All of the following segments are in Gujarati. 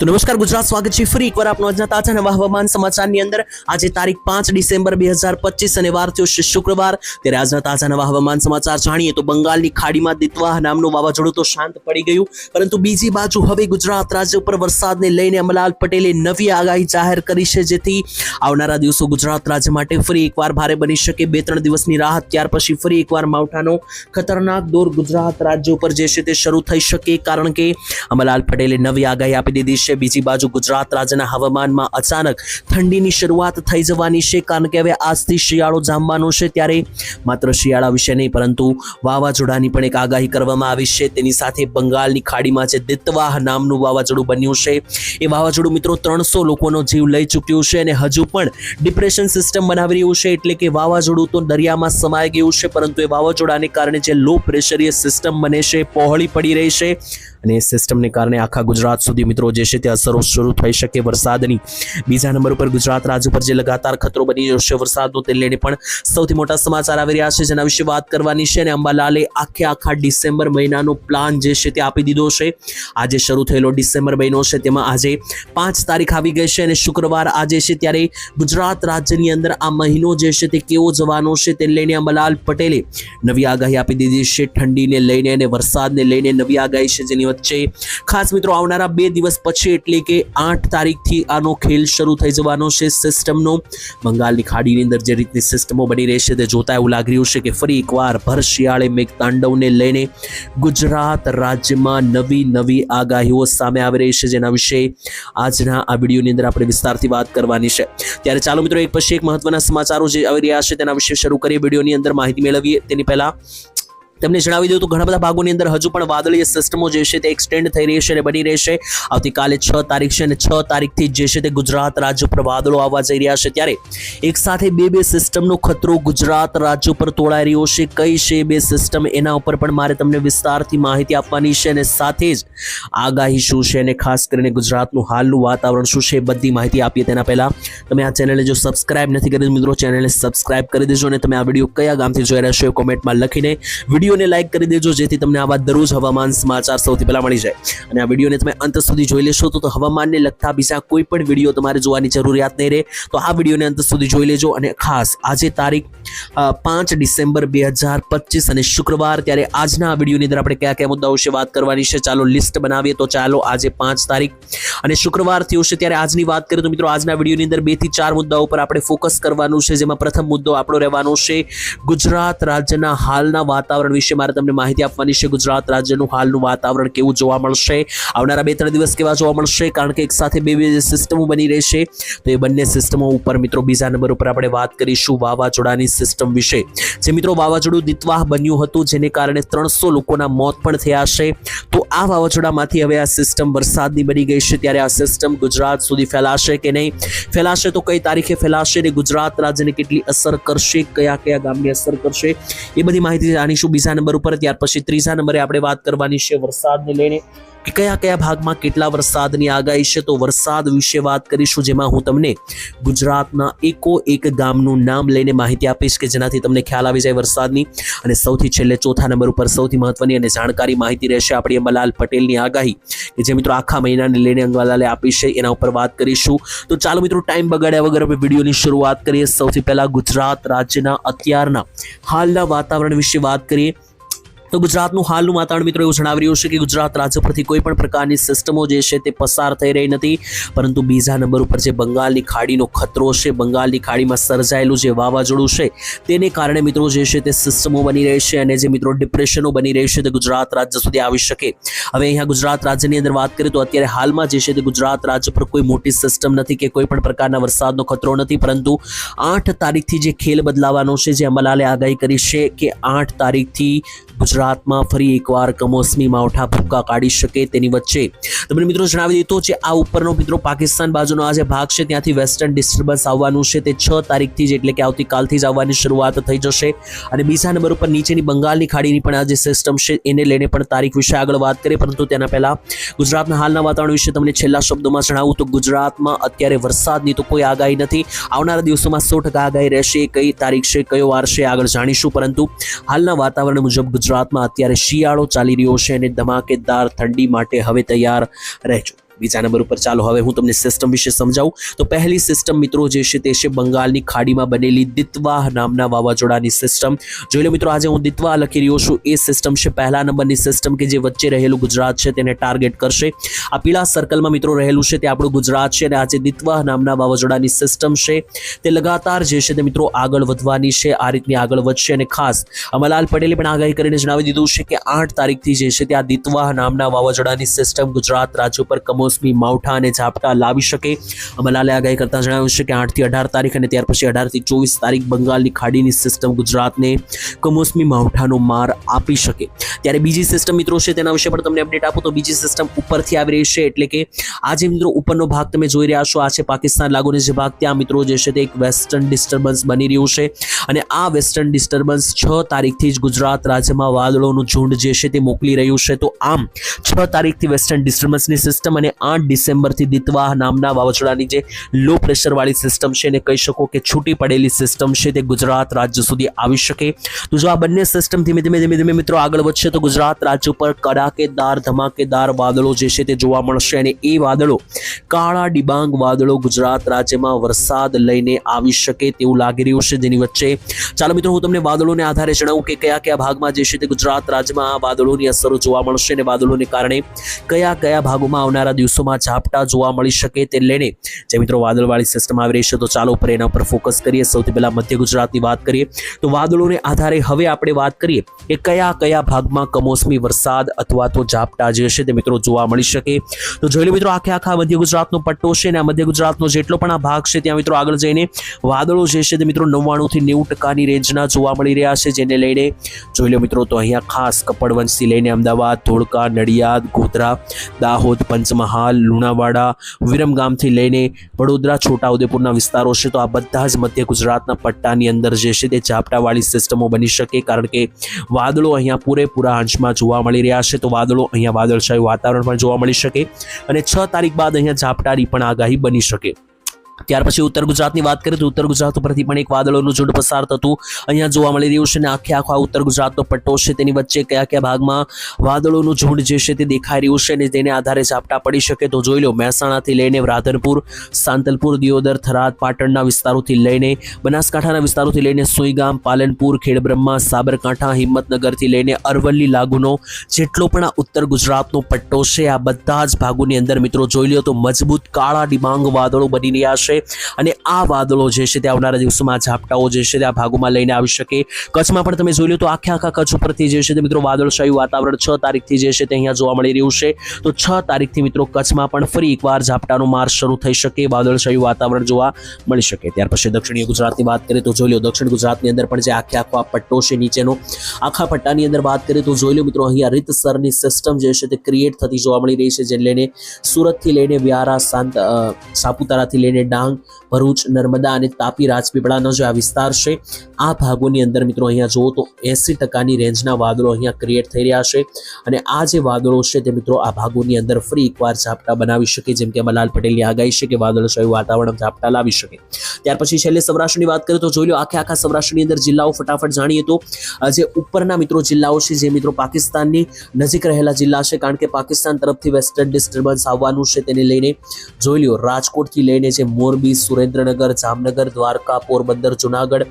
તો નમસ્કાર, ગુજરાત સ્વાગત છે ફરી એકવાર આપનો આજના તાજા નવા હવામાન સમાચારની અંદર. આજે તારીખ પાંચ ડિસેમ્બર બે હજાર પચીસ અને વાર થયો છે શુક્રવાર. ત્યારે આજના તાજા નવા હવામાન સમાચાર જાણીએ તો બંગાળની ખાડીમાં દિતવાહ નામનું વાવાઝોડું તો શાંત પડી ગયું. પરંતુ બીજી બાજુ હવે ગુજરાત રાજ્ય ઉપર વરસાદને લઈને અમલાલ પટેલે નવી આગાહી જાહેર કરી છે, જેથી આવનારા દિવસો ગુજરાત રાજ્ય માટે ફરી એકવાર ભારે બની શકે. બે ત્રણ દિવસની રાહત, ત્યાર પછી ફરી એકવાર માવઠાનો ખતરનાક દોર ગુજરાત રાજ્ય ઉપર જે છે તે શરૂ થઈ શકે. કારણ કે અમલાલ પટેલે નવી આગાહી આપી દીધી છે. બીજી બાજુ ગુજરાત રાજ્યના હવામાનમાં અચાનક ઠંડીની શરૂઆત થઈ જવાની છે. કારણ કે હવે આજથી શિયાળો જામવાનો છે ત્યારે માત્ર શિયાળા વિશે નહીં, પરંતુ વાવાઝોડાની પણ એક આગાહી કરવામાં આવી છે. તેની સાથે બંગાળની ખાડીમાં જે દિત્વાહ નામનું વાવાઝોડું બન્યું છે, એ વાવાઝોડું મિત્રો ત્રણસો લોકોનો જીવ લઈ ચૂક્યું છે અને હજુ પણ ડિપ્રેશન સિસ્ટમ બનાવી રહ્યું છે. એટલે કે વાવાઝોડું તો દરિયામાં સમાઈ ગયું છે, પરંતુ એ વાવાઝોડાને કારણે જે લો પ્રેશરીય સિસ્ટમ બને છે, પહોળી પડી રહી છે અને સિસ્ટમને કારણે આખા ગુજરાત સુધી મિત્રો જે છે તે અસરો શરૂ થઈ શકે વરસાદની. બીજા નંબર ઉપર ગુજરાત રાજ્ય ઉપર જે લગાતાર ખતરો બની રહ્યો છે વરસાદનો તે લઈને પણ સૌથી મોટા સમાચાર આવી રહ્યા છે, જેના વિશે વાત કરવાની છે અને અંબાલાલે આખે આખા ડિસેમ્બર મહિનાનો પ્લાન જે છે તે આપી દીધો છે. આજે શરૂ થયેલો ડિસેમ્બર મહિનો છે, તેમાં આજે પાંચ તારીખ આવી ગઈ છે અને શુક્રવાર આજે છે ત્યારે ગુજરાત રાજ્યની અંદર આ મહિનો જે છે તે કેવો જવાનો છે તે લઈને અંબાલાલ પટેલે નવી આગાહી આપી દીધી છે, ઠંડીને લઈને અને વરસાદને લઈને નવી આગાહી છે જેની વચ્ચે ખાસ મિત્રો આવનારા બે દિવસ પછી એટલે કે આઠ તારીખથી આનો ખેલ શરૂ થઈ જવાનો છે સિસ્ટમનો. બંગાળની ખાડીની અંદર જે રીતની સિસ્ટમો બની રહેશે તે જોતા એવું લાગી રહ્યું છે કે ફરી એકવાર ભર શિયાળે મેઘતાંડવને લઈને ગુજરાત રાજ્યમાં નવી નવી આગાહીઓ સામે આવી રહી છે જેના વિશે આજના આ વિડીયોની અંદર આપણે વિસ્તારથી વાત કરવાની છે. ત્યારે ચાલો મિત્રો એક પછી એક મહત્વના સમાચારો જે આવી રહ્યા છે તેના વિશે શરૂ કરીએ. વિડીયોની અંદર માહિતી મેળવીએ. તેની પહેલા તમને જણાવી દઉં તો ઘણા બધા ભાગોની અંદર હજુ પણ વાદળીય સિસ્ટમો જે છે તે એક્સટેન્ડ થઈ રહી છે અને બની રહેશે. આવતીકાલે છ તારીખ છે અને છ તારીખથી જે છે તે ગુજરાત રાજ્ય પર વાદળો આવવા જઈ રહ્યા છે. ત્યારે એક સાથે બે બે સિસ્ટમનો ખતરો ગુજરાત રાજ્ય પર તોડાઈ રહ્યો છે. કઈ છે બે સિસ્ટમ એના ઉપર પણ મારે તમને વિસ્તારથી માહિતી આપવાની છે અને સાથે જ આગાહી શું છે અને ખાસ કરીને ગુજરાતનું હાલનું વાતાવરણ શું છે બધી માહિતી આપીએ તેના પહેલાં. તમે આ ચેનલને જો સબસ્ક્રાઇબ નથી કરી મિત્રો ચેનલને સબસ્ક્રાઇબ કરી દેજો અને તમે આ વીડિયો કયા ગામથી જોઈ રહ્યા છો એ કોમેન્ટમાં લખીને વિડીયોને લાઇક કરી દેજો, જેથી તમને આવા દરરોજ હવામાન સમાચાર સૌથી પહેલા મળી જાય. અને આ વિડીયોને તમે અંત સુધી જોઈ લેશો તો હવામાનને લગતા બીજા કોઈ પણ વીડિયો તમારે જોવાની જરૂરિયાત નહીં રહે. તો આ વિડીયોને અંત સુધી જોઈ લેજો અને ખાસ આજે તારીખ પાંચ ડિસેમ્બર બે હજાર પચીસ અને શુક્રવાર ત્યારે આજના વિડીયોની અંદર આપણે કયા કયા મુદ્દાઓ વિશે વાત કરવાની છે ચાલો લિસ્ટ બનાવીએ. તો ચાલો આજે પાંચ તારીખ અને શુક્રવાર થયો છે ત્યારે આજની વાત કરીએ તો મિત્રો આજના વિડીયોની અંદર બેથી ચાર મુદ્દાઓ પર આપણે ફોકસ કરવાનું છે, જેમાં પ્રથમ મુદ્દો આપણો રહેવાનો છે ગુજરાત રાજ્યના હાલના વાતાવરણ વિશે મારે તમને માહિતી આપવાની છે. ગુજરાત રાજ્યનું હાલનું વાતાવરણ કેવું જોવા મળશે? આવનારા બે ત્રણ દિવસ કેવા જોવા મળશે? કારણ કે એક સાથે બે બે સિસ્ટમો બની રહેશે. તો એ બંને સિસ્ટમો ઉપર મિત્રો બીજા નંબર ઉપર આપણે વાત કરીશું વાવાઝોડાની સિસ્ટમ વિશે. જે મિત્રો વાવાઝોડું દિતવાહ બન્યું હતું, જેને કારણે ત્રણસો લોકોના મોત પણ થયા છે. તો આ વાવાઝોડામાંથી હવે આ સિસ્ટમ વરસાદની બની ગઈ છે. ત્યારે આ સિસ્ટમ ગુજરાત સુધી ફેલાશે કે નહીં? ફેલાશે તો કઈ તારીખે ફેલાશે અને ગુજરાત રાજ્યને કેટલી અસર કરશે? કયા કયા ગામને અસર કરશે? એ બધી માહિતી જાણીશું. બીજા નંબર ઉપર ત્યાર પછી ત્રીજા નંબરે આપણે વાત કરવાની છે વરસાદને લઈને. કયા કયા ભાગમાં કેટલા વરસાદની આગાહી છે, તો વરસાદ વિશે વાત કરીશું, જેમાં હું તમને ગુજરાતના એકો એક ગામનું નામ લઈને માહિતી આપીશ કે જેનાથી તમને ખ્યાલ આવી જાય વરસાદની. અને સૌથી છેલ્લે ચોથા નંબર ઉપર સૌથી મહત્વની અને જાણકારી માહિતી રહેશે આપણી અંબાલાલ પટેલની આગાહી, કે જે મિત્રો આખા મહિનાને લઈને અંબાલાલે આપી છે, એના ઉપર વાત કરીશું. તો ચાલો મિત્રો, ટાઈમ બગાડ્યા વગર આપણે વિડીયોની શરૂઆત કરીએ. સૌથી પહેલાં ગુજરાત રાજ્યના અત્યારના હાલના વાતાવરણ વિશે વાત કરીએ. તો ગુજરાતનું હાલનું વાતાવરણ મિત્રો એવું જણાવી રહ્યું છે કે ગુજરાત રાજ્ય પરથી કોઈ પણ પ્રકારની સિસ્ટમો જે છે તે પસાર થઈ રહી નથી. પરંતુ બીજા નંબર ઉપર જે બંગાળની ખાડીનો ખતરો છે, બંગાળની ખાડીમાં સર્જાયેલું જે વાવાઝોડું છે, તેને કારણે મિત્રો જે છે તે સિસ્ટમો બની રહી છે અને જે મિત્રો ડિપ્રેશનો બની રહી છે તે ગુજરાત રાજ્ય સુધી આવી શકે. હવે અહીંયા ગુજરાત રાજ્યની અંદર વાત કરીએ તો અત્યારે હાલમાં જે છે તે ગુજરાત રાજ્ય પર કોઈ મોટી સિસ્ટમ નથી કે કોઈ પણ પ્રકારના વરસાદનો ખતરો નથી. પરંતુ આઠ તારીખથી જે ખેલ બદલાવાનો છે, જે અમલાલે આગાહી કરી છે કે આઠ તારીખથી ગુજરાતમાં ફરી એકવાર કમોસમી માવઠા ભૂક્કા કાઢી શકે તેની વચ્ચે. તમને મિત્રો જણાવી દીધું છે આ ઉપરનો મિત્રો પાકિસ્તાન બાજુનો આ જે ભાગ છે, ત્યાંથી વેસ્ટર્ન ડિસ્ટર્બન્સ આવવાનું છે. તે છ તારીખથી જ એટલે કે આવતીકાલથી જ આવવાની શરૂઆત થઈ જશે. અને બીજા નંબર ઉપર નીચેની બંગાળની ખાડીની પણ આ જે સિસ્ટમ છે, એને લઈને પણ તારીખ વિશે આગળ વાત કરીએ. પરંતુ તેના પહેલાં ગુજરાતના હાલના વાતાવરણ વિશે તમને છેલ્લા શબ્દોમાં જણાવું તો ગુજરાતમાં અત્યારે વરસાદની તો કોઈ આગાહી નથી. આવનારા દિવસોમાં સો ટકા આગાહી રહેશે, કઈ તારીખ છે, કયો વાર છે, આગળ જાણીશું. પરંતુ હાલના વાતાવરણ મુજબ ગુજરાતમાં અત્યારે શિયાળો ચાલી રહ્યો છે અને ધમાકેદાર ઠંડી માટે હવે તૈયાર રહેજો. બીજા નંબર ઉપર ચાલો, હવે હું તમને સિસ્ટમ વિશે સમજાવું. તો પહેલી સિસ્ટમ મિત્રો જે છે તે છે બંગાળની ખાડીમાં બનેલી દિત્વાહ નામના વાવાઝોડાની સિસ્ટમ જોઈ લો મિત્રો, આજે હું દિત્વાહ લખી રહ્યો છું. એ સિસ્ટમ છે પહેલા નંબરની સિસ્ટમ કે જે વચ્ચે રહેલું ગુજરાત છે તેને ટાર્ગેટ કરશે. આ પીળા સર્કલમાં મિત્રો રહેલું છે તે આપણું ગુજરાત છે અને આજે દિત્વાહ નામના વાવાઝોડાની સિસ્ટમ છે તે લગાતાર જે છે તે મિત્રો આગળ વધવાની છે, આ રીતની આગળ વધશે અને ખાસ અમલાલ પટેલે પણ આગાહી કરીને જણાવી દીધું છે કે આઠ તારીખથી જે છે તે આ દિત્વાહ નામના વાવાઝોડાની સિસ્ટમ ગુજરાત રાજ્ય પર કમોસમી માવઠા અને ઝાપટા લાવી શકે. અમલાલે આગાહી કરતા જણાવ્યું છે કે આઠથી અઢાર તારીખ અને ત્યાર પછી અઢારથી ચોવીસ તારીખ બંગાળની ખાડીની સિસ્ટમ ગુજરાતને કમોસમી માવઠાનો માર આપી શકે. ત્યારે બીજી સિસ્ટમ મિત્રો છે તેના વિશે પણ તમને અપડેટ આપું તો બીજી સિસ્ટમ ઉપરથી આવી રહી છે એટલે કે આ જે મિત્રો ઉપરનો ભાગ તમે જોઈ રહ્યા છો. આ છે પાકિસ્તાન લાગુને જે ભાગ ત્યાં મિત્રો જે છે તે એક વેસ્ટર્ન ડિસ્ટર્બન્સ બની રહ્યું છે. અને આ વેસ્ટર્ન ડિસ્ટર્બન્સ છ તારીખથી જ ગુજરાત રાજ્યમાં વાદળોનું ઝુંડ જે છે તે મોકલી રહ્યું છે. તો આમ છ તારીખથી વેસ્ટર્ન ડિસ્ટર્બન્સની સિસ્ટમ અને આઠ ડિસેમ્બરથી દિતવાહ નામના વાવાઝોડાની જે લો પ્રેશરવાળી સિસ્ટમ છે એને કહી શકો કે છૂટી પડેલી સિસ્ટમ છે તે ગુજરાત રાજ્ય સુધી આવી શકે. તો જો આ બંને સિસ્ટમ ધીમે ધીમે ધીમે ધીમે મિત્રો આગળ વધશે તો ગુજરાત રાજ્ય ઉપર કડાકેદાર, ધમાકેદાર વાદળો જે છે તે જોવા મળશે અને એ વાદળો કાળા ડિબાંગ વાદળો ગુજરાત રાજ્યમાં વરસાદ લઈને આવી શકે તેવું લાગી રહ્યું છે જેની વચ્ચે. ચાલો મિત્રો હું તમને વાદળોને આધારે જણાવું કે કયા કયા ભાગમાં જે છે તે ગુજરાત રાજ્યમાં વાદળોની અસરો જોવા મળશે અને વાદળોને કારણે કયા કયા ભાગોમાં આવનારા દિવસોમાં ઝાપટા જોવા મળી શકે તે લઈને જે મિત્રો વાદળવાળી સિસ્ટમ આવી રહી છે, તો ચાલો ઉપર એના પર ફોકસ કરીએ. સૌથી પહેલા મધ્ય ગુજરાતની વાત કરીએ, તો વાદળોને આધારે હવે આપણે વાત કરીએ કે કયા કયા ભાગમાં કમોસમી વરસાદ અથવા તો ઝાપટા જે છે તે મિત્રો જોવા મળી શકે. તો જોઈ લો મિત્રો, આખે આખા મધ્ય ગુજરાતનો પટ્ટો છે અને આ મધ્ય ગુજરાતનો જેટલો પણ આ ભાગ છે, ત્યાં મિત્રો આગળ જઈને વાદળો જે છે તે મિત્રો નવ્વાણુંથી નેવું ટકાની રેન્જના જોવા મળી રહ્યા છે, જેને લઈને જોઈ લો મિત્રો, તો અહીંયા ખાસ કપડવંશથી લઈને અમદાવાદ, ધોળકા, નડિયાદ, ગોધરા, દાહોદ, પંચમહાલ લુણાવાડા વિરમગામથી લઈને વડોદરા, છોટાઉદેપુરના વિસ્તારો છે. તો આ બધા જ મધ્ય ગુજરાતના પટ્ટાની અંદર જે છે તે ઝાપટાવાળી સિસ્ટમો બની શકે. કારણ કે વાદળો અહીંયા પૂરેપૂરા અંશમાં જોવા મળી રહ્યા છે. તો વાદળો અહીંયા વાદળછાયું વાતાવરણ પણ જોવા મળી શકે. અને છ તારીખ બાદ અહીંયા ઝાપટાની પણ આગાહી બની શકે. ત્યાર પછી ઉત્તર ગુજરાતની વાત કરીએ તો ઉત્તર ગુજરાત ઉપરથી પણ એક વાદળોનું ઝુંડ પસાર થતું અહીંયા જોવા મળી રહ્યું છે અને આખે આખો આ ઉત્તર ગુજરાતનો પટ્ટો છે. તેની વચ્ચે કયા કયા ભાગમાં વાદળોનું ઝુંડ જે છે તે દેખાઈ રહ્યું છે અને તેને આધારે ઝાપટા પડી શકે તો જોઈ લો મહેસાણાથી લઈને રાધનપુર, સાંતલપુર, દિયોદર, થરાદ, પાટણના વિસ્તારોથી લઈને બનાસકાંઠાના વિસ્તારોથી લઈને સુઈગામ, પાલનપુર, ખેડબ્રહ્મા, સાબરકાંઠા, હિંમતનગરથી લઈને અરવલ્લી, લાગુનો જેટલો પણ આ ઉત્તર ગુજરાતનો પટ્ટો છે, આ બધા જ ભાગોની અંદર મિત્રો જોઈ લો તો મજબૂત કાળા ડિબાંગ વાદળો બની રહ્યા છે. અને આ વાદળો જે છે તે આવનારા દિવસોમાં ઝાપટાઓ જે છે તે આ ભાગોમાં લઈને આવી શકે. કચ્છમાં પણ તમે જોઈ લો તો આખે આખા કચ્છ ઉપરથી જે છે તે મિત્રો વાદળશાહી વાતાવરણ છ તારીખથી જે છે તે અહીંયા જોવા મળી રહ્યું છે. તો છ તારીખથી મિત્રો કચ્છમાં પણ ફરી એકવાર ઝાપટાનો માર્ગ શરૂ થઈ શકે વાદળશાહી વાતાવરણ જોવા મળી શકે. ત્યાર પછી દક્ષિણીય ગુજરાતની વાત કરીએ તો જોઈ લો દક્ષિણ ગુજરાતની અંદર પણ જે આખે આખો આ પટ્ટો છે નીચેનો, આખા પટ્ટાની અંદર વાત કરીએ તો જોઈ લો મિત્રો અહીંયા રીતસરની સિસ્ટમ જે છે તે ક્રિએટ થતી જોવા મળી રહી છે, જેને લઈને સુરતથી લઈને વ્યારા સાપુતારાથી લઈને ડાંગ ang ભરૂચ, નર્મદા અને તાપી રાજપીપળાનો જે આ વિસ્તાર છે. આ ભાગોની અંદર મિત્રો અહીંયા જુઓ તો એસી ટકાની રેન્જના વાદળો અહીંયા ક્રિએટ થઈ રહ્યા છે અને આ જે વાદળો છે તે મિત્રો આ ભાગોની અંદર ફરી એકવાર ઝાપટા બનાવી શકે જેમ કે મલાલ પટેલની આગાહી છે કે વાદળછાયું વાતાવરણ ઝાપટા લાવી શકે. ત્યાર પછી છેલ્લે સૌરાષ્ટ્રની વાત કરીએ તો જોઈ લો આખે આખા સૌરાષ્ટ્રની અંદર જિલ્લાઓ ફટાફટ જાણીએ તો જે ઉપરના મિત્રો જિલ્લાઓ છે જે મિત્રો પાકિસ્તાનની નજીક રહેલા જિલ્લા છે કારણ કે પાકિસ્તાન તરફથી વેસ્ટર્ન ડિસ્ટર્બન્સ આવવાનું છે તેને લઈને જોઈ લો, રાજકોટથી લઈને જે મોરબી સુરેન્દ્રનગર, જામનગર દ્વારકા પોરબંદર જુનાગઢ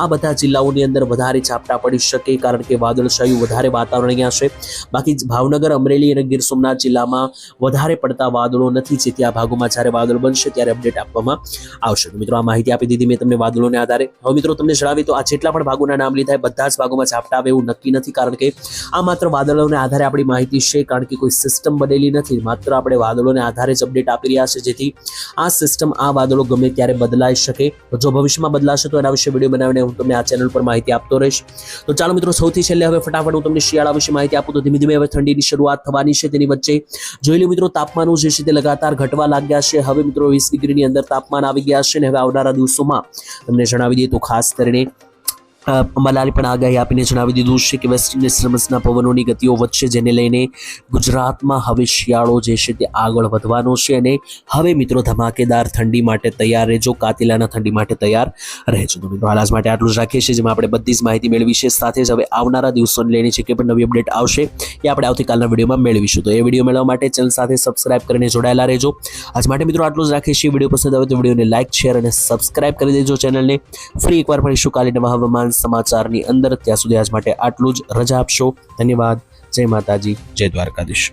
આ બધા જિલ્લાઓની અંદર વધારે ઝાપટા પડી શકે કારણ કે વાદળછાયું વધારે વાતાવરણ અહીંયા છે. બાકી ભાવનગર, અમરેલી અને ગીર સોમનાથ જિલ્લામાં વધારે પડતા વાદળો નથી જેથી આ ભાગોમાં જ્યારે વાદળ બનશે ત્યારે અપડેટ આપવામાં આવશે. મિત્રો, આ માહિતી આપી દીધી મેં તમને વાદળોને આધારે. હવે મિત્રો, તમને જણાવી તો આ જેટલા પણ ભાગોના નામ લીધા બધા જ ભાગોમાં ઝાપટા આવે એવું નક્કી નથી કારણ કે આ માત્ર વાદળોને આધારે આપણી માહિતી છે કારણ કે કોઈ સિસ્ટમ બનેલી નથી. માત્ર આપણે વાદળોને આધારે જ અપડેટ આપી રહ્યા છે જેથી આ સિસ્ટમ આ વાદળો ગમે ત્યારે બદલાઈ શકે? તો જો ભવિષ્યમાં બદલાશે તો એના વિશે વીડિયો બનાવીને હું તમને આ ચેનલ પર માહિતી આપતો રહીશ. તો ચાલો મિત્રો, સૌથી છેલ્લે હવે ફટાફટ હું તમને શિયાળા વિશે માહિતી આપું. તો ધીમે ધીમે હવે ઠંડીની શરૂઆત થવાની છે તેની વચ્ચે. જોઈ લો મિત્રો, તાપમાનો જે છે તે લગાતાર ઘટવા લાગ્યા છે. હવે મિત્રો, વીસ ડિગ્રીની અંદર તાપમાન આવી ગયા છે અને હવે આવનારા દિવસોમાં તમને જણાવી દઈએ તો ખાસ કરીને અંબાલાલે પણ આગાહી આપીને જણાવી દીધું છે કે વેસ્ટ ઇન્ડિઝ રમસના પવનોની ગતિઓ વધશે જેને લઈને ગુજરાતમાં હવે શિયાળો જે છે તે આગળ વધવાનો છે અને હવે મિત્રો ધમાકેદાર ઠંડી માટે તૈયાર રહેજો, કાતિલાના ઠંડી માટે તૈયાર રહેજો. તો મિત્રો હાલ માટે આટલું જ રાખીએ છીએ, જેમાં આપણે બધી જ માહિતી મેળવી છે. સાથે જ હવે આવનારા દિવસોને લઈને જે કે પણ નવી અપડેટ આવશે, એ આપણે આવતીકાલના વિડીયોમાં મેળવીશું. તો એ વીડિયો મેળવવા માટે ચેનલ સાથે સબસ્ક્રાઇબ કરીને જોડાયેલા રહેજો. આજ માટે મિત્રો આટલું જ રાખીએ છીએ. વીડિયો પસંદ આવે તો વિડીયોને લાઇક શેર અને સબસ્ક્રાઇબ કરી દેજો ચેનલને. ફરી એકવાર મળીશું કાલે નવા હવામાન સમાચારની અંદર. ત્યાં સુધી આજ માટે આટલું જ. રજા આપશો. ધન્યવાદ. જય માતાજી. જય દ્વારકાધીશ.